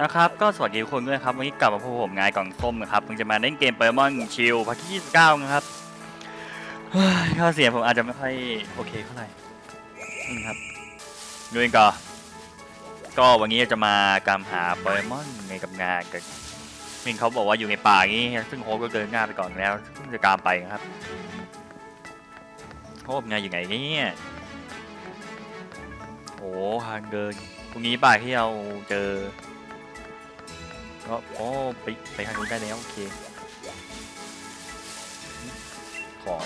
นะครับก็สวัสดีทุกคนด้วยครับวันนี้กลับมาพบผมงายกล่องส้มนะครับเพิ่งจะมาเล่นเกมเปอร์มอนชิลพาร์ที่29นะครับเฮ้ยข้อเสียงผมอาจจะไม่ค่อยโอเคเท่าไหร่นี่ครับดูเองก่อนก็วันนี้จะมากามหาเปอร์มอนในกับงานกันมิงเขาบอกว่าอยู่ในป่าอย่างนี้ ซึ่งโฮก็เดินหน้าไปก่อนแล้วเพิ่งจะกามไปนะครับโฮงานอยู่ไหนเนี่ยโอ้ทางเดินตรงนี้ป่าที่เราเจอ ก็โอ้ไปไปทางนู้นได้แล้วโอเค ของ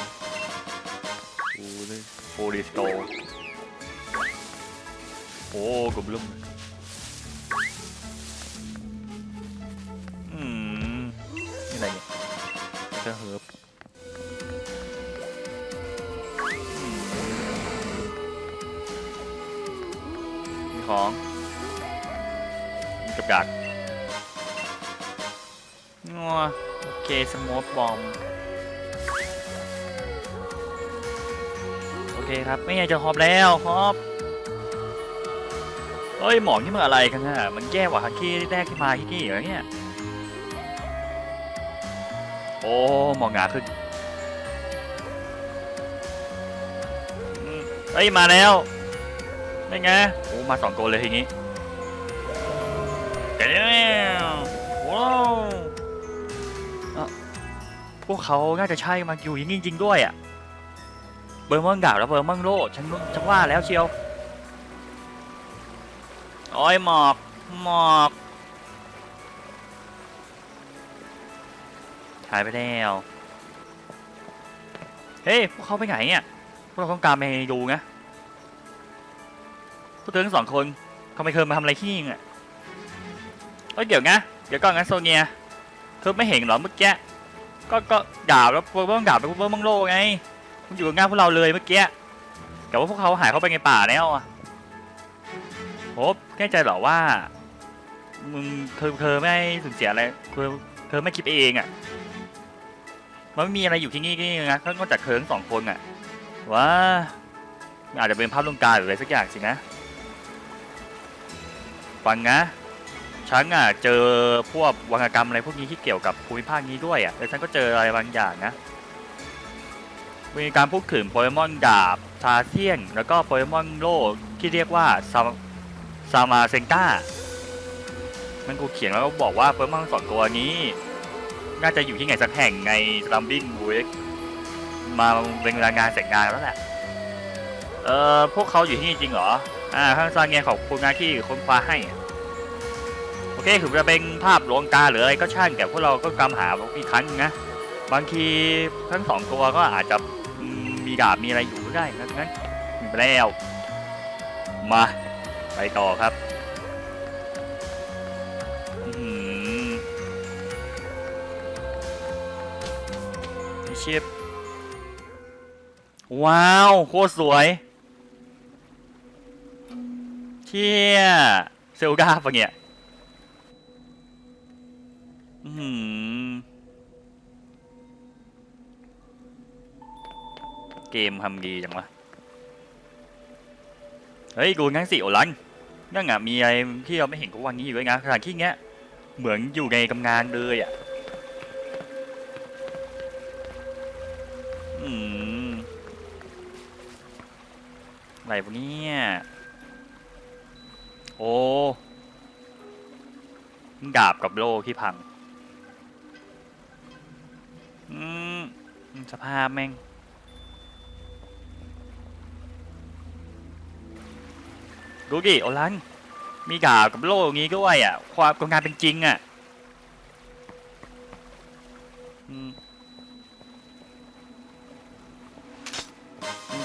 ดูเลยโฟลิสโตโอ้กลุ่มลุ่มอืมนี่อะไรเนี่ยเจอเฮิร์บมีของกับดัก โอเคสมอบบอมโอเคครับ ไม่อยากจะฮอบแล้วฮอบเอ้ย หมอกนี่มันอะไรกันฮะมันแย่กว่าฮักกี้แรกที่มาฮิกกี้เหรอเนี่ย โอ้ หมอกหนาขึ้นเอ้ย มาแล้วไม่ไงโอ้มาสองตัวเลยทีนี้ วกเขาน่าจะใช่มาอยู่อย่างนี้จริงๆด้วยอะ เบอร์มังดาบและเบอร์มังโลฉันฉันว่าแล้วเชียวโอ้ยหมอกหมอกหายไปแล้ว เฮ้ยพวกเขาไปไหนเนี่ย พวกเราต้องการไปดูนะพวกเธอทั้งสองคนเขาไม่เคยมาทำอะไรที่นี่อะเอ้ยเดี๋ยวนะ เดี๋ยวก่อนนะโซเนียเธอไม่เห็นเหรอเมื่อกี้ ก็ก็ด่าแล้วพวกต้องด่าไปพวกมังโลไงมันอยู่กับงานพวกเราเลยเมื่อกี้แต่ว่าพวกเขาหายเข้าไปในป่าแล้วอะโฮปแน่ใจเหรอว่ามึงเธอเธอไม่สูญเสียอะไรเธอเธอไม่คิดเองอะมันไม่มีอะไรอยู่ที่นี่นี่นะนอกจากเธอทั้งสองคนอะว่าอาจจะเป็นภาพลวงตาหรืออะไรสักอย่างสินะฟังนะ ฉันอะเจอพวกวรรณกรรมอะไรพวกนี้ที่เกี่ยวกับภูมิภาคนี้ด้วยอะแล้วฉันก็เจออะไรบางอย่างนะ มีการพูดถึงโปเกมอนดาบทาเทียนแล้วก็โปเกมอนโลที่เรียกว่าซาซามาเซนก้ามันกูเขียนแล้วก็บอกว่าโปเกมอนสองตัวนี้ น่าจะอยู่ที่ไหนสักแห่งในสลัมบินบูเอ็กมาเป็นเวลางานแต่งงานแล้วแหละ เออพวกเขาอยู่ที่นี่จริงเหรอ อ่าข้างซางเงียขอบคุณนะที่ค้นคว้าให้ อะโอเคถึงจะเป็นภาพลวงตาหรืออะไรก็ช่างแต่พวกเราก็กำหาอีกครั้งนึงนะบางทีทั้งสองตัวก็อาจจะมีดาบมีอะไรอยู่ก็ได้งั้นงั้นมีไปแล้วมาไปต่อครับอื้อหือนี่ชิปว้าว โคตรสวยเชี่ยเซลดาปะเนี่ย อื้อหือเกมทำดีจังวะ เฮ้ยกูงั้นสิโอลันนั่นอะมีอะไรที่เราไม่เห็นก็วันนี้อยู่ด้วยนะสถานที่เงี้ย เหมือนอยู่ในกำงานเลยอะ อืมอะไรพวกนี้โอ้ดาบกับโล่ที่พัง อืม สภาพแม่ง ดูดิโอลัน มีดาบกับโล่อย่างงี้ด้วยอะ ความกงานเป็นจริงอะ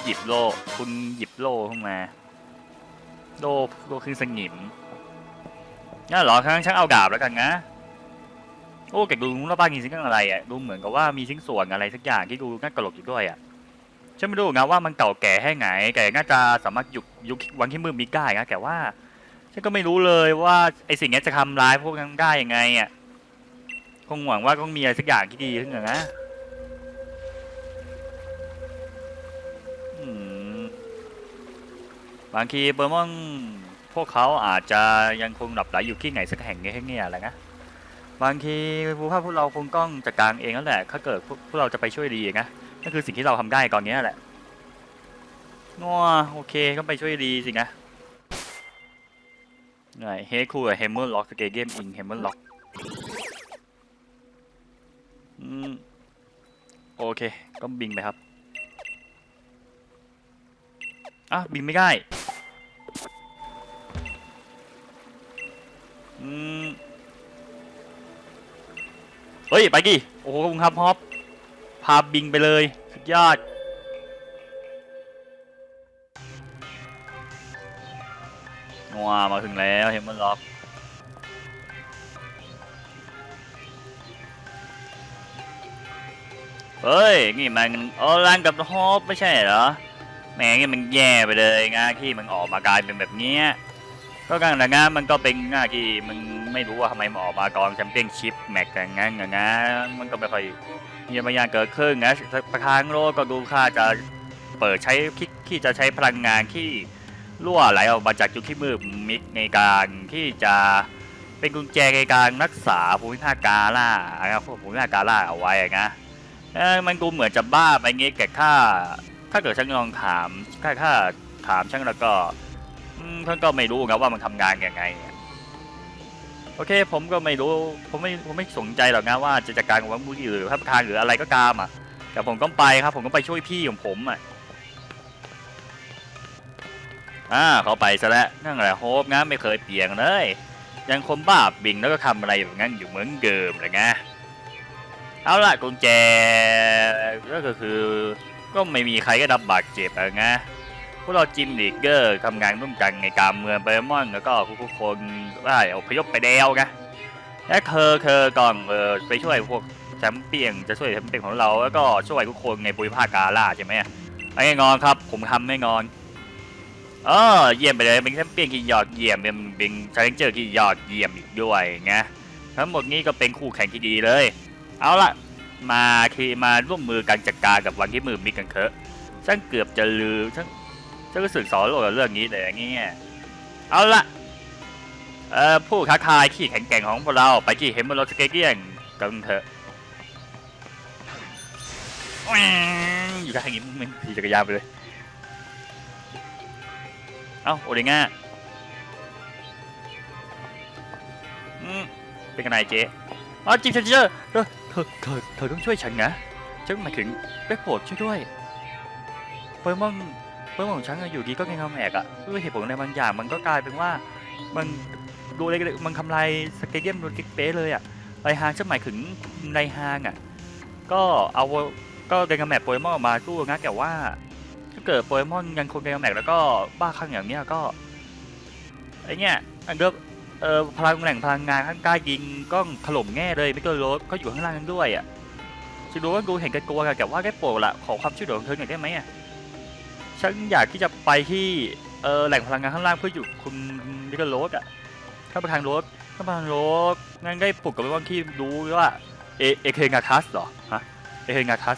หยิบโล่คุณหยิบโล่ขึ้นมา โล่โล่คือสนิมงั้นเหรอครั้งฉันเอาดาบแล้วกันนะ โอ้แกดูแล้วบ้านมีสิ่งอะไรอะดูเหมือนกับว่ามีชิ้นส่วนอะไรสักอย่างที่ดูน่ากลกอยู่ด้วยอะฉันไม่รู้นะว่ามันเก่าแก่แค่ไหนแต่น่าจะสามารถยุคยุควันที่มืดมิดได้นะแต่ว่าฉันก็ไม่รู้เลยว่าไอสิ่งนี้จะทำร้ายพวกนั้นได้ยังไงอะคงหวังว่าต้องมีอะไรสักอย่างที่ดีขึ้นนะอืมบางทีเบอร์มอนพวกเขาอาจจะยังคงหลับไหลอยู่ที่ไหนสักแห่งนี้ให้เนี่ยอะไรนะ บางทีพวกพวกเราคงต้องจัดการเองนั่นแหละ ถ้าเกิดพวกพวกเราจะไปช่วยดีนะนั่นคือสิ่งที่เราทำได้ตอนนี้แหละนัวโอเคก็ไปช่วยดีสินะไหนเฮคูกับเฮมเมอร์ล็อกสเกเกมอิงเฮมเมอร์ล็อกอืมโอเค ก็บิงไปครับอะบินไม่ได้อืม เฮ้ย ไปดิโอ้โหขอบคุณครับฮอปพาบิงไปเลยสุดยอดว้ามาถึงแล้วเฮมเมอร์ล็อกเฮ้ย นี่มันออลันกับฮอปไม่ใช่เหรอ แหม่งมันแย่ไปเลยงาที่มันออกมากลายเป็นแบบเนี้ยก็การแต่งานมันก็เป็นงาที่มัน ไม่รู้ว่าทำไมมันออกมากองแชมเปี้ยนชิพแม็กอย่างงั้นอย่างงั้นมันก็ไม่ค่อยมีบางอย่างเกิดขึ้นนะประธานโลกก็ดูค่าจะเปิดใช้คิดที่จะใช้พลังงานที่รั่วไหลออกมาจากจุดที่มืดมิดในการที่จะเป็นกุญแจในการรักษาภูมิภาคกาล่านะครับภูมิภาคกาล่าเอาไว้อะนะมันดูเหมือนจะบ้าไปงี้แก่ค่าถ้าเกิดฉันลองถามถ้าถ้าถามช่างแล้วก็ท่านก็ไม่รู้ครับว่ามันทำงานยังไง โอเค ผมก็ไม่รู้ ผมไม่ ผมไม่สนใจหรอกนะว่าจะจัดการกับวังบุรีหรือพระประธานหรืออะไรก็ตามอะ แต่ผมก็ไปครับ ผมก็ไปช่วยพี่ของผมอะ อ่า เขาไปซะแล้วนั่นแหละโฮปงั้นไม่เคยเปลี่ยนเลย ยังคมบ้าบิงแล้วก็ทำอะไรแบบนั้นอยู่เหมือนเดิมเลยไงเอาละกุญแจก็คือ ก็ไม่มีใครก็รับบาดเจ็บอะไรนะ พวกเราจิมลีกเกอร์ทำงานร่วมกันในการเมืองเบอร์มอนแล้วก็ทุกๆคนได้อพยพไปแล้วนะและเธอเธอก่อนเออไปช่วยพวกแชมเปี้ยนจะช่วยแชมเปี้ยนของเราแล้วก็ช่วยทุกคนในภูมิภาคกาล่าใช่ไหมไอ้งอนครับ ผมทำแน่นอนเออเยี่ยมไปเลยเป็นแชมเปี้ยนที่ยอดเยี่ยมเป็นเป็นชาเลนเจอร์ที่ยอดเยี่ยมอีกด้วยนะทั้งหมดนี้ก็เป็นคู่แข่งที่ดีเลย เอาละมาคือมาร่วมมือกันจัดการกับวันที่มือมิกันเถอะฉันเกือบจะลืมฉัน ฉันรู้สึกสอนโลกกับเรื่องนี้เลยอย่างเงี้ยเอาละเอ่อผู้ค้าขายขี้แข็งแกร่งของพวกเราไปที่เฮมเบอร์โรสเกเกียนกันเถอะแหว่งอยู่ข้างนี้มันขี่จักรยานไปเลย เอ้าโอเดง่าอืมเป็นกันไงเจ๊อ๋อจริงเจอเธอเธอเธอเธอต้องช่วยฉันนะฉันหมายถึงเบ็กโปรดช่วยด้วยเปิร์มอน เปิร์มอนของฉันอะอยู่ดีก็เงาแหกอะด้วยเหตุผลอะไรบางอย่าง มันก็กลายเป็นว่ามันดูเล็กๆมันทำลายสเตเดียมดูกิ๊กเป๊ะเลยอะไรฮางฉันหมายถึงไรฮางอะก็เอาก็เดนกาแมปโปเกมอนออกมาสู้นะแต่ว่าถ้าเกิดโปเกมอนยังคงเดนกาแมปแล้วก็บ้าคลั่งอย่างเนี้ยก็ไอเนี้ยอันเดอร์เอ่อพลังแหล่งพลังงานข้างใต้ยิงก็ถล่มแง่เลยไม่ก็รถก็อยู่ข้างล่างนั้นด้วยอะจะรู้ว่ากูเห็นกันกลัวกันแต่ว่าได้โปรละขอความช่วยเหลือของเธอหน่อยได้ไหมอะ ฉันอยากที่จะไปที่เออแหล่งพลังงานข้างล่างเพื่ออยู่คุณมิกโรสอะถ้าไปทางรถถ้าไปทางรถงั้นได้ปลุกกับว่าที่รู้ว่าเอเอเคงาทัสเหรอฮะเอเคงาทัส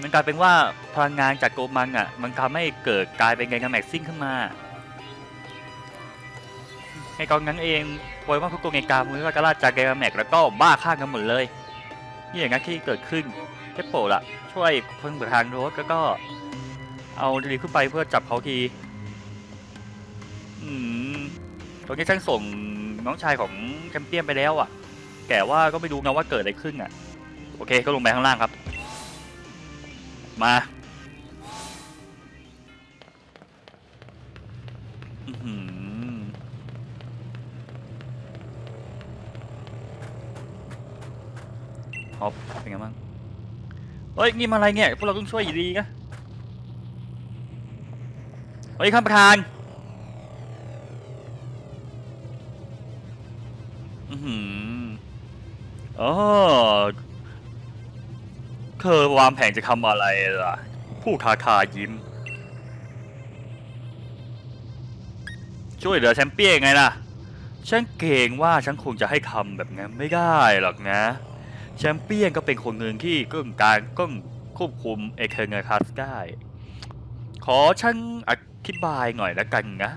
มันกลายเป็นว่าพลังงานจากโกมังอะ มันทำให้เกิดกลายเป็นไงกันแม็กซิ่งขึ้นมาในกองนั้นเองโปยว่าพวกตัวเงกามือว่ากาลาจากเกแม็กแล้วก็บ้าฆ่ากันหมดเลย นี่อย่างนั้นที่เกิดขึ้น เทปโปละช่วยเพิ่งเปิดทางโรถแล้วก็ เอาดีขึ้นไปเพื่อจับเขาทีอืมตอนนี้ฉันส่งน้องชายของแชมเปี้ยนไปแล้วอะ แก่ว่าก็ไม่รู้นะว่าเกิดอะไรขึ้นอะ โอเคก็ลงไปข้างล่างครับ มาฮอปเป็นไงบ้าง เฮ้ยนี่มาอะไรเนี่ยพวกเราต้องช่วยอยู่ดีนะเฮ้ยข้ามประธานอือหืออ๋อเธอวางแผนจะทำอะไรล่ะ ผู้คาคายิ้ม ช่วยเหลือแชมเปี้ยนไงล่ะ ฉันเกรงว่าฉันคงจะให้คำแบบนั้นไม่ได้หรอกนะ แชมเปี้ยนก็เป็นคนหนึ่งที่ก็การก็ควบคุมเอเคเนคัสได้ ขอฉันอธิบายหน่อยล้วกันนะ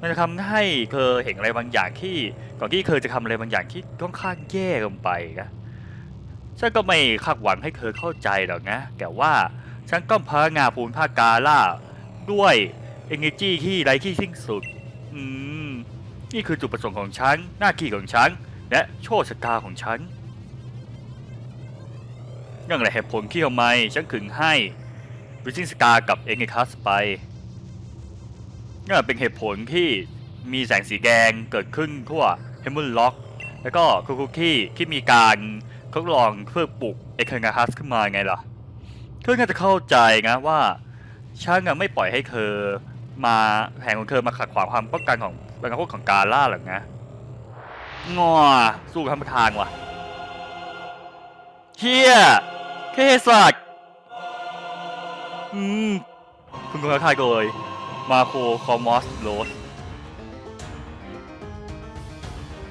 มันจะทำให้เธอเห็นอะไรบางอย่างที่ก่อนที่เธอจะทำอะไรบางอย่างที่ค่อนข้างแย่ลงไปนะฉันก็ไม่คาดหวังให้เธอเข้าใจหรอกนะ แต่ว่าฉันก็พางาภูมิภาคกาล่า ด้วยเอเนจีที่ไร้ที่สิ้นสุด อืม นี่คือจุดประสงค์ของฉัน หน้าที่ของฉัน และโชคชะตาของฉันนั่นแหละเหตุผลที่ทำไมฉันถึงให้วิซิงสกากับเอเนคัสไปนี่เป็นเหตุผลที่มีแสงสีแดงเกิดขึ้นทั่วเฮมเบอร์ล็อก แล้วก็คุคุกี้ที่มีการทดลองเพื่อปลุกเอเคนาฮัสขึ้นมาไงล่ะเธอน่าจะเข้าใจนะว่าฉันไม่ปล่อยให้เธอมาแผนของเธอมาขัดขวางความป้องกันของบรรพของกาล่าหรอกนะ งอสู้ทั้งทางว่ะเฮียเคสัตอืม คุณก็ทายเลยมาโคคอมอสโรส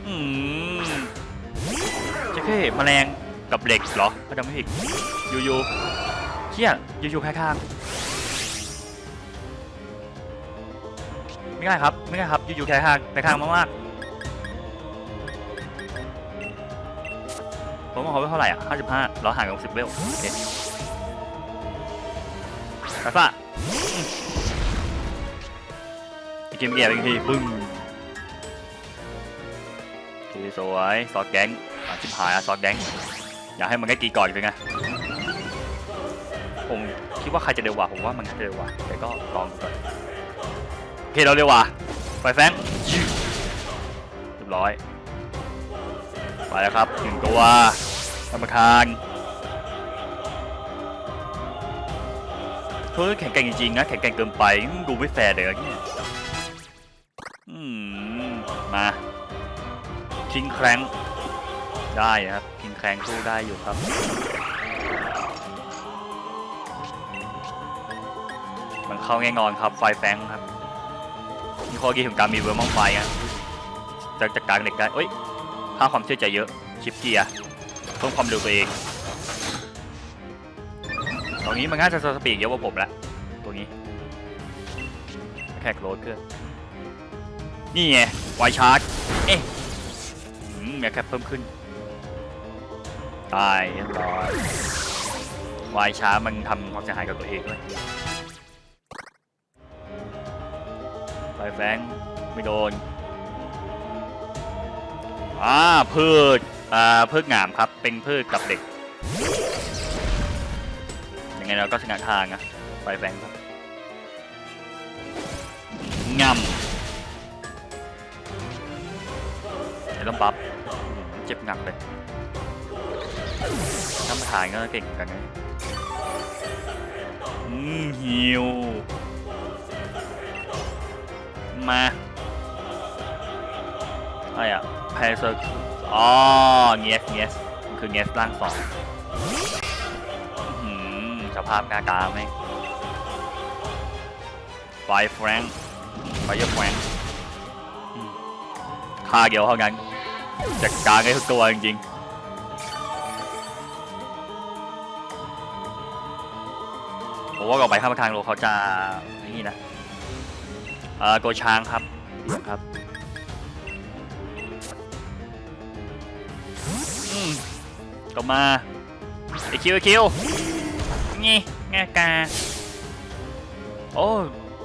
อืมจะแค่แมลงกับเหล็กเหรอถ้าจำไม่ผิดยูยูเชี่ยยูยูแค่ข้างไม่ง่ายครับ ไม่ง่ายครับยูยูแค่ข้างแค่ข้างมากๆ ผมว่าเขาไว้เท่าไหร่อะ55เราห่างกัน10เวลโอเคกาซ่าอีกเกมเกียร์อีกทีปึ้งทีสวยซอสแก๊งชิบหายอะซอสแก๊งอยากให้มันได้ตีก่อนเลยไงผมคิดว่าใครจะเร็วกว่าผมว่ามันจะเร็วกว่าแต่ก็ลองก่อนโอเคเราเร็วกว่าไปแฟงเรียบร้อย แล้วครับหนึ่งตัวกรรมการเธอแข็งแกร่งจริงๆนะแข็งแกร่งเกินไปดูไม่แฟร์เลยอะเนี่ยอืมมาคิงแครงได้นะครับคิงแครงสู้ได้อยู่ครับมันเข้าแน่นอนครับไฟแฟงครับมีข้อดีของการมีเวอร์มองไฟอะจะจัดการเหล็กได้เอ้ย ค่าความเชื่อใจเยอะ ชิปเกียร์ เพิ่มความเร็วตัวเอง ตรงนี้มันน่ายจะสปีดเยอะกว่าผมละตัวนี้ แค่โรดเครื่องนี่ไงไวชาร์จ เอ๊ะอืมแค่เพิ่มขึ้น ตายเรียบร้อยวายช้ามันทำความเสียหายกับตัวเองด้วยไปแฟงไม่โดน อ่าพืชอ่าพืชงามครับ เป็นพืชกับเด็ก ยังไงเราก็ชนะทางนะไปแฟงครับงำไอ้ต้องบัฟเจ็บหนักเลยน้ำประธานก็เก่งกันนะอืมฮิวมา อะไรอะแพเซอร์อ๋อเงียสเงียสมันคือเงียสร่างสองหือสภาพหน้ากาไหมไฟแฟรงไฟเยอร์แฟรงค่าเดียวเท่านั้นจัดการให้ทุกตัวจริงๆผมว่าก่อนไปข้ามทางโลเขาจะนี่นะเอ่อโกช้างครับครับ ก็มาไอคิวไอคิวนี่งกาโอ้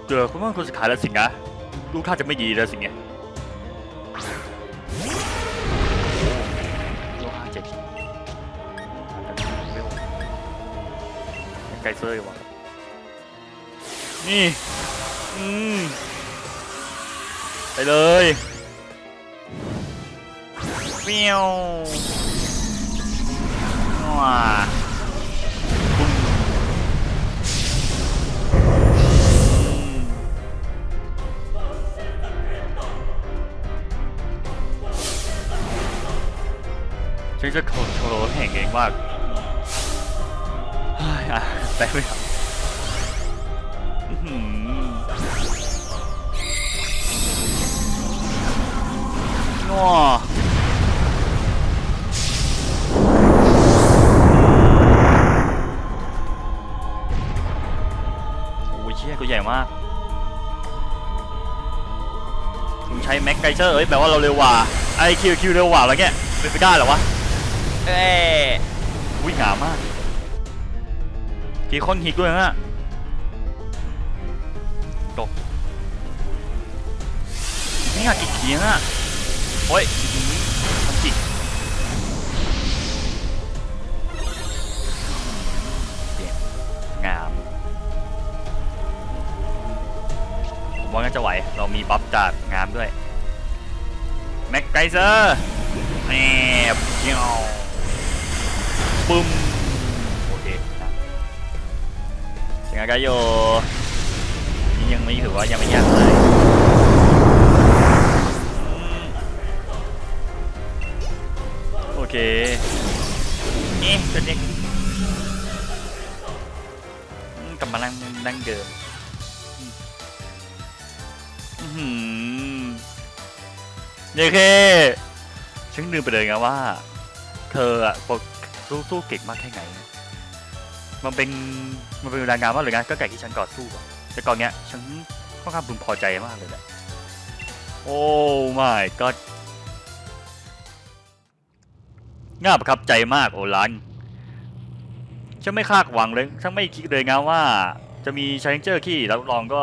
เจอคุณว่าคุณจะขายแล้วสินะดูท่าจะไม่ดีแล้วสิเนี่ยโลห้าเจ็ดไกลเซอร์ว่ะนี่ อืม ไปเลยเมียว ฉันจะโคโชว์แห่งเองมากเฮ้ยอะแปลไม่ออกอื้อหือง้อ มากลุงใช้แม็กไกเซอร์เอ้ยแปลว่าเราเร็วกว่าไอคิวคิวเร็วกว่าอะไรเงี้ยเป็นไปได้เหรอวะเอ้ยอุ้ยหนามากทีคอนฮิตด้วยนะตกนี่อะกี่เขียงอะโอ้ยอื้อหือมันจิกเจ็บงาม ว่าน่าจะไหว เรามีบัฟจากงามด้วย แม็กไกเซอร์แอบเจียวปึ้ม โอเคนะยังไงก็โยยังไม่ถือว่ายังไม่ยากเลยโอเคเอ๊ะตัวนี้อืมกลับมานั่งนั่งเดิม หือเย้เคฉันลืมไปเลยไงว่า เธออะปกสู้สู้เก่งมากแค่ไหน มันเป็นมันเป็นรางานว่าเลยงานก็ไก่ที่ฉันกอดสู้อะแต่ก่อนเนี้ยฉันค่อนข้างพึงพอใจมากเลยแหละโอ้ my god น่าประทับใจมากโอลันฉันไม่คาดหวังเลยฉันไม่คิดเลยนะว่า จะมีชาเลนเจอร์ที่รับรองก็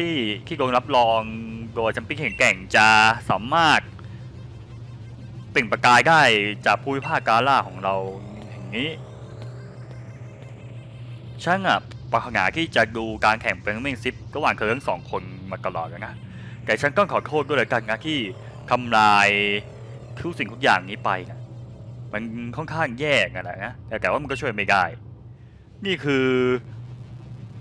ที่ที่โดนรับรองโดยแชมเปี้ยนแข่งแก่งจะสามารถเปล่งประกายได้จากภูมิภาคกาล่าของเราแห่งนี้ ช่างอะปรารถนาที่จะดูการแข่งเป็นเมงซิประหว่างเธอทั้งสองคนมาตลอดนะ แต่ฉันก็ขอโทษด้วยเลยกันนะที่ทำลายทุกสิ่งทุกอย่างนี้ไปนะมันค่อนข้างแย่กันนะ แต่แต่ว่ามันก็ช่วยไม่ได้ นี่คือ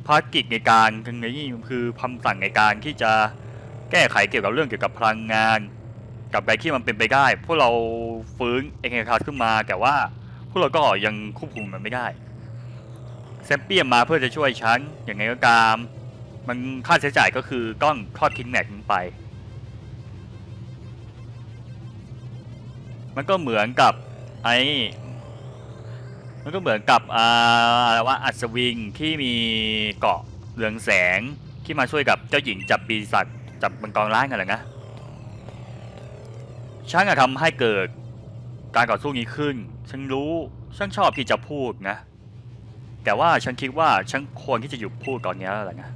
ภารกิจในการคือนี่คือคำสั่งในการที่จะแก้ไขเกี่ยวกับเรื่องเกี่ยวกับพลังงาน กับไรที่มันเป็นไปได้ พวกเราฟื้นเองคาร์ขึ้นมา แต่ว่าพวกเราก็ยังควบคุมมันไม่ได้แซมเปียมมาเพื่อจะช่วยฉันอย่างไงก็ตาม มันค่าใช้จ่ายก็คือต้องทอดทิ้งแม็กมันไป มันก็เหมือนกับไอ้ มันก็เหมือนกับอะไรว่าอัศวิงที่มีเกาะเรืองแสงที่มาช่วยกับเจ้าหญิงจับปีศาจจับมังกรร้ายกันแหละนะฉันอะทำให้เกิดการต่อสู้นี้ขึ้น ฉันรู้ ฉันชอบที่จะพูดนะ แต่ว่าฉันคิดว่าฉันควรที่จะหยุดพูดก่อนนี้แล้วล่ะนะ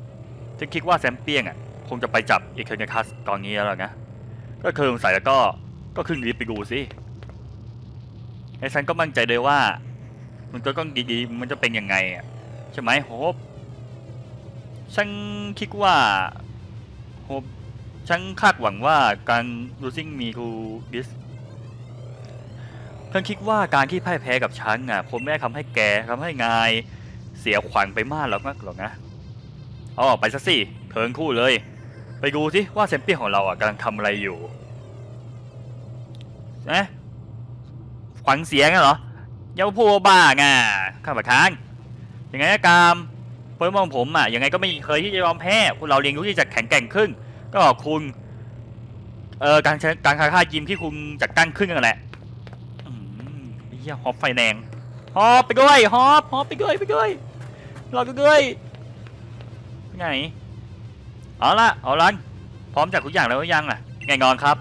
ฉันคิดว่าแซมเปียงอะคงจะไปจับอีเคนคัสก่อนนี้แล้วล่ะนะ ก็คือสงสัยแล้วก็ ก็ขึ้นรีบไปดูสิไอ้ฉันก็มั่นใจเลยว่า มันก็ต้องดีๆ มันจะเป็นยังไงอะใช่ไหมโฮปฉันคิดว่าโฮปฉันคาดหวังว่าการ losing me to this ฉันคิดว่าการที่พ่ายแพ้กับฉันอะคงไม่ได้ทำให้แกทำให้งายเสียขวัญไปมากหรอกนะหรอกนะอาออกไปซะสิเทิร์นคู่เลย ไปดูสิว่าเซมเปี้ยของเราอะกำลังทำอะไรอยู่นะขวัญเสียงเหรอ อย่ามาพูดบ้าไงข้าประธานยังไงก็ตามเพื่อนมองผมอะยังไงก็ไม่เคยที่จะยอมแพ้พวกเราเรียนรู้ที่จะแข็งแกร่งขึ้น ก็คุณเอ่อการการค้าค่ายิมที่คุณจัดตั้งขึ้นกันแหละอืมเฮียฮอปไฟแดงฮอปไปด้วยฮอปฮอปไปด้วยไปด้วยรอไปด้วยไหนเอาละเอาลันพร้อมจากทุกอย่างแล้วยังอะแน่นอนครับ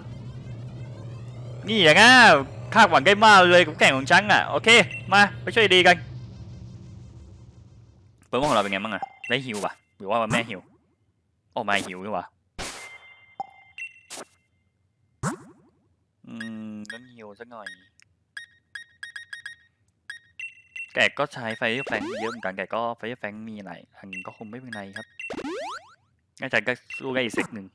นี่อย่างงั้น คาดหวังได้มากเลยกับแข่งของฉันอะโอเคมาไปช่วยดีกันเปิดมของเราเป็นไงบ้างอะได้หิวป่ะหรือว่ามันแม่หิวโอ้ไม่หิวดีกว่าอืมต้องฮิวสักหน่อยแกก็ใช้ไฟแฟงเยอะเหมือนกันแกก็ไฟแฟงมีหลายอันก็คงไม่เป็นไรครับน่าจะก็สู้ได้อีกเซตหนึ่ง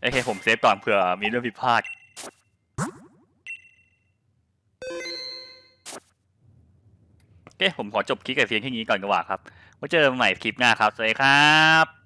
โอเคผมเซฟก่อนเผื่อมีเรื่องผิดพลาด โอ เคผมขอจบคลิปกับเพียงแค่นี้ก่อนกว่าครับไว้เจอกันใหม่คลิปหน้าครับ สวัสดีครับ